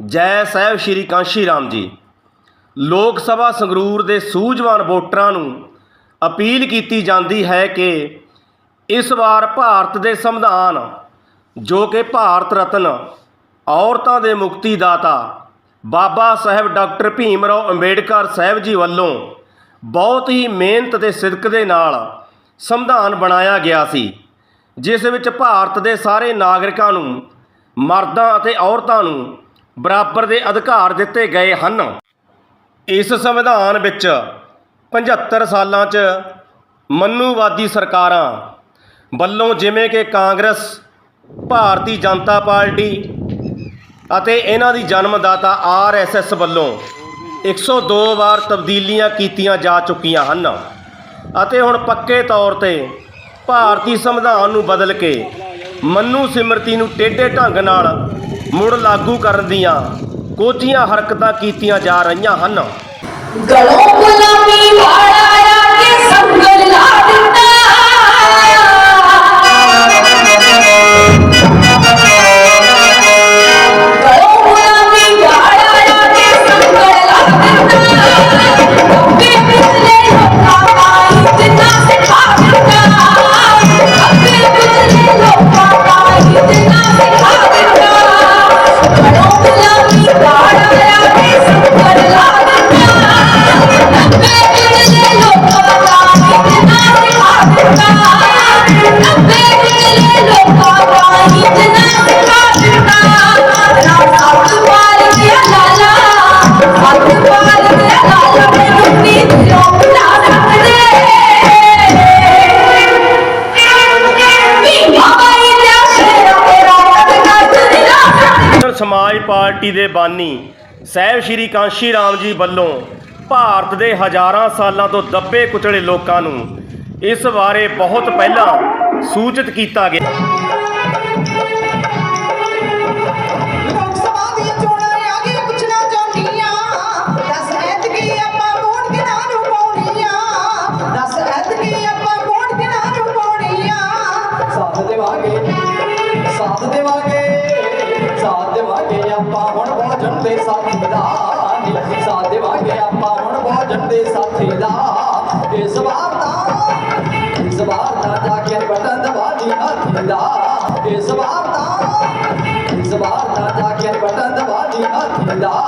ਜੈ ਸਾਹਿਬ ਸ਼੍ਰੀ ਕਾਂਸ਼ੀ ਰਾਮ ਜੀ। ਲੋਕ ਸਭਾ ਸੰਗਰੂਰ ਦੇ ਸੂਝਵਾਨ ਵੋਟਰਾਂ ਨੂੰ ਅਪੀਲ ਕੀਤੀ ਜਾਂਦੀ ਹੈ ਕਿ ਇਸ ਵਾਰ ਭਾਰਤ ਦੇ ਸੰਵਿਧਾਨ, ਜੋ ਕਿ ਭਾਰਤ ਰਤਨ, ਔਰਤਾਂ ਦੇ ਮੁਕਤੀ ਦਾਤਾ ਬਾਬਾ ਸਾਹਿਬ ਡਾਕਟਰ ਭੀਮ ਰਾਓ ਅੰਬੇਡਕਰ ਸਾਹਿਬ ਜੀ ਵੱਲੋਂ ਬਹੁਤ ਹੀ ਮਿਹਨਤ ਤੇ ਸਿਦਕ ਦੇ ਨਾਲ ਸੰਵਿਧਾਨ ਬਣਾਇਆ ਗਿਆ ਸੀ, ਜਿਸ ਵਿੱਚ ਭਾਰਤ ਦੇ ਸਾਰੇ ਨਾਗਰਿਕਾਂ ਨੂੰ, ਮਰਦਾਂ ਅਤੇ ਔਰਤਾਂ ਨੂੰ ਬਰਾਬਰ ਦੇ ਅਧਿਕਾਰ ਦਿੱਤੇ ਗਏ ਹਨ। ਇਸ ਸੰਵਿਧਾਨ ਵਿੱਚ 75 ਸਾਲਾਂ 'ਚ ਮਨੂਵਾਦੀ ਸਰਕਾਰਾਂ ਵੱਲੋਂ ਜਿਵੇਂ ਕਿ ਕਾਂਗਰਸ, ਭਾਰਤੀ ਜਨਤਾ ਪਾਰਟੀ ਅਤੇ ਇਹਨਾਂ ਦੀ ਜਨਮਦਾਤਾ ਆਰਐਸਐਸ ਵੱਲੋਂ 102 ਵਾਰ ਤਬਦੀਲੀਆਂ ਕੀਤੀਆਂ ਜਾ ਚੁੱਕੀਆਂ ਹਨ ਅਤੇ ਹੁਣ ਪੱਕੇ ਤੌਰ ਤੇ ਭਾਰਤੀ ਸੰਵਿਧਾਨ ਨੂੰ ਬਦਲ ਕੇ ਮਨੂ ਸਿਮਰਤੀ ਨੂੰ ਟੇਢੇ ਢੰਗ ਨਾਲ ਮੁੜ ਲਾਗੂ ਕਰਨ ਦੀਆਂ ਕੋਝੀਆਂ ਹਰਕਤਾਂ ਕੀਤੀਆਂ ਜਾ ਰਹੀਆਂ ਹਨ। ਗਲੋਂ ਗੁਲਾਮੀ ਵਾਲਾ ਸਮਾਜ ਦੇ ਬਾਨੀ ਸਾਹਿਬ ਸ਼੍ਰੀ ਕਾਂਸ਼ੀ ਰਾਮ ਜੀ ਵੱਲੋਂ ਭਾਰਤ ਦੇ ਹਜ਼ਾਰਾਂ ਸਾਲਾਂ ਤੋਂ ਦੱਬੇ ਕੁਚਲੇ ਲੋਕਾਂ ਨੂੰ ਇਸ ਬਾਰੇ ਬਹੁਤ ਪਹਿਲਾਂ ਸੂਚਿਤ ਕੀਤਾ ਗਿਆ। ਸਾਥ ਦੇਵਾਂਗੇ ਸਾਥ ਦੇਵਾਂਗੇ ਆਪਾਂ ਹੁਣ ਸਾਥੀ ਦਾ ਨੀ ਸਾਥ ਦੇਵਾਂਗੇ ਆਪਾਂ ਹੁਣ ਪਹੁੰਚਣ ਦੇ ਸਾਥੀ ਦਾ। ਇਸ ਵਾਰ ਤਾਂ, ਇਸ ਵਾਰ ਤਾਂ ਜਾ ਕੇ ਬਟਨ ਦਬਾ ਹਾਥੀ ਦਾ। ਇਸ ਵਾਰ ਤਾਂ, ਇਸ ਵਾਰ ਤਾਂ ਜਾ ਕੇ ਬਟਨ ਦਬਾ ਹਾਥੀ ਦਾ।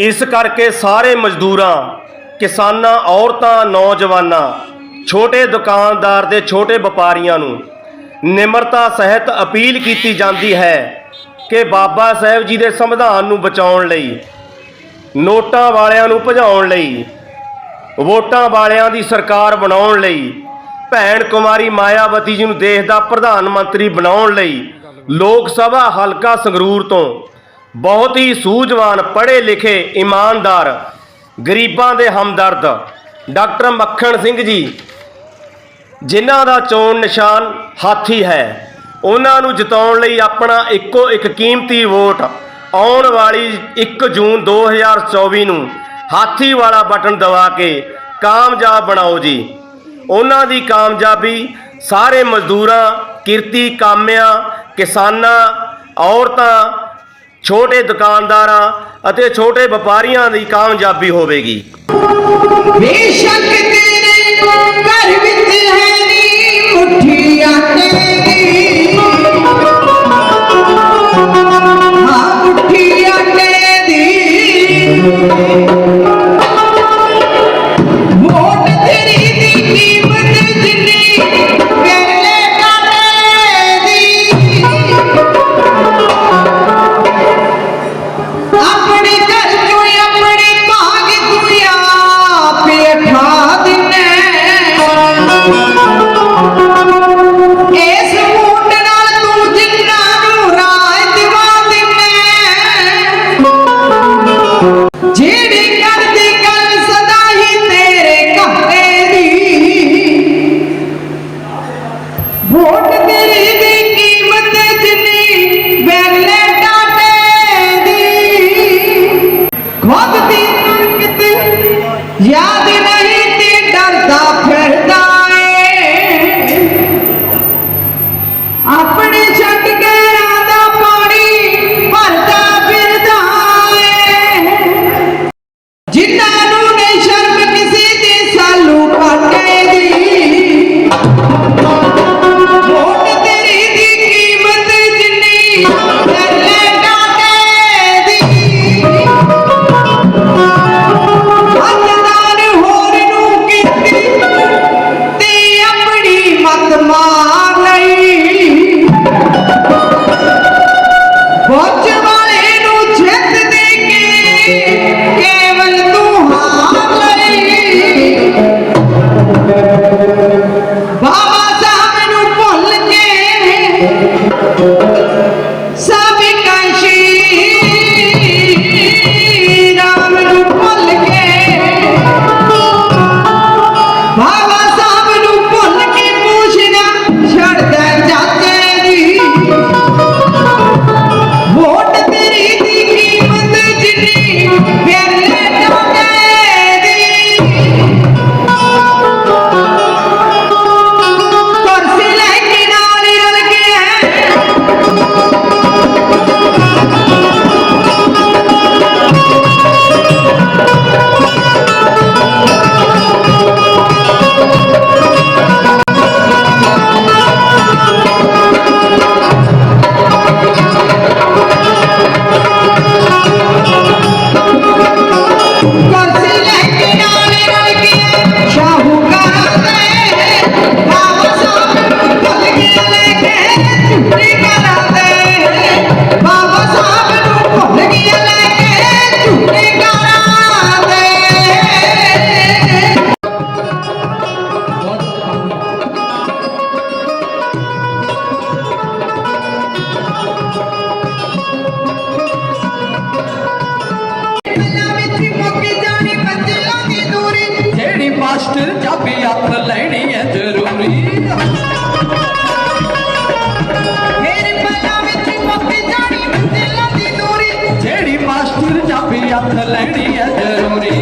ਇਸ ਕਰਕੇ ਸਾਰੇ ਮਜ਼ਦੂਰਾਂ, ਕਿਸਾਨਾਂ, ਔਰਤਾਂ, ਨੌਜਵਾਨਾਂ, ਛੋਟੇ ਦੁਕਾਨਦਾਰ ਦੇ ਛੋਟੇ ਵਪਾਰੀਆਂ ਨੂੰ ਨਿਮਰਤਾ ਸਹਿਤ ਅਪੀਲ ਕੀਤੀ ਜਾਂਦੀ ਹੈ ਕਿ ਬਾਬਾ ਸਾਹਿਬ ਜੀ ਦੇ ਸੰਵਿਧਾਨ ਨੂੰ ਬਚਾਉਣ ਲਈ, ਨੋਟਾਂ ਵਾਲਿਆਂ ਨੂੰ ਭਜਾਉਣ ਲਈ, ਵੋਟਾਂ ਵਾਲਿਆਂ ਦੀ ਸਰਕਾਰ ਬਣਾਉਣ ਲਈ, ਭੈਣ ਕੁਮਾਰੀ ਮਾਇਆਵਤੀ ਜੀ ਨੂੰ ਦੇਸ਼ ਦਾ ਪ੍ਰਧਾਨ ਮੰਤਰੀ ਬਣਾਉਣ ਲਈ ਲੋਕ ਸਭਾ ਹਲਕਾ ਸੰਗਰੂਰ ਤੋਂ ਬਹੁਤ ਹੀ ਸੂਝਵਾਨ ਪੜ੍ਹੇ ਲਿਖੇ ਇਮਾਨਦਾਰ, ਗਰੀਬਾਂ ਦੇ ਹਮਦਰਦ। ਡਾਕਟਰ ਮੱਖਣ ਸਿੰਘ ਜੀ, ਜਿਨ੍ਹਾਂ ਦਾ ਚੋਣ ਨਿਸ਼ਾਨ ਹਾਥੀ ਹੈ, ਉਹਨਾਂ ਨੂੰ ਜਿਤਾਉਣ ਲਈ ਆਪਣਾ ਇੱਕੋ ਇੱਕ ਕੀਮਤੀ ਵੋਟ ਆਉਣ ਵਾਲੀ 1 ਜੂਨ 2024 ਨੂੰ ਹਾਥੀ ਵਾਲਾ ਬਟਨ ਦਬਾ ਕੇ ਕਾਮਯਾਬ ਬਣਾਓ ਜੀ। ਉਹਨਾਂ ਦੀ ਕਾਮਯਾਬੀ ਸਾਰੇ ਮਜ਼ਦੂਰਾਂ, ਕਿਰਤੀ ਕਾਮਿਆਂ, ਕਿਸਾਨਾਂ, ਔਰਤਾਂ ਛੋਟੇ ਦੁਕਾਨਦਾਰਾਂ ਅਤੇ ਛੋਟੇ ਵਪਾਰੀਆਂ ਦੀ ਕਾਮਯਾਬੀ ਹੋਵੇਗੀ। ਬੇਸ਼ੱਕ ਤੇਰੇ ਘਰ ਵਿੱਚ ਹੈ ਨੀ ਮੁੱਠੀ ਆਟੇ ਹਾਂ ਮੁੱਠੀ ਆਟੇ அப்தல் அடிய தருரே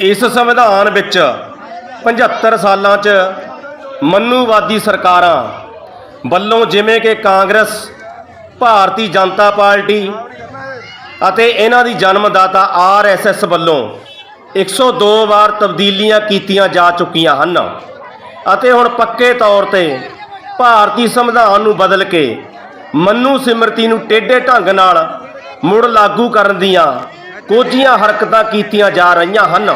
ਇਸ ਸੰਵਿਧਾਨ ਵਿੱਚ 75 ਸਾਲਾਂ 'ਚ ਮਨੂਵਾਦੀ ਸਰਕਾਰਾਂ ਵੱਲੋਂ ਜਿਵੇਂ ਕਿ ਕਾਂਗਰਸ, ਭਾਰਤੀ ਜਨਤਾ ਪਾਰਟੀ ਅਤੇ ਇਹਨਾਂ ਦੀ ਜਨਮਦਾਤਾ ਆਰਐਸਐਸ ਵੱਲੋਂ 102 ਵਾਰ ਤਬਦੀਲੀਆਂ ਕੀਤੀਆਂ ਜਾ ਚੁੱਕੀਆਂ ਹਨ ਅਤੇ ਹੁਣ ਪੱਕੇ ਤੌਰ ਤੇ ਭਾਰਤੀ ਸੰਵਿਧਾਨ ਨੂੰ ਬਦਲ ਕੇ ਮੰਨੂ ਸਿਮਰਤੀ ਨੂੰ ਟੇਢੇ ਢੰਗ ਨਾਲ ਮੁੜ ਲਾਗੂ ਕਰਨ ਦੀਆਂ ਕੋਝੀਆਂ ਹਰਕਤਾਂ ਕੀਤੀਆਂ ਜਾ ਰਹੀਆਂ ਹਨ।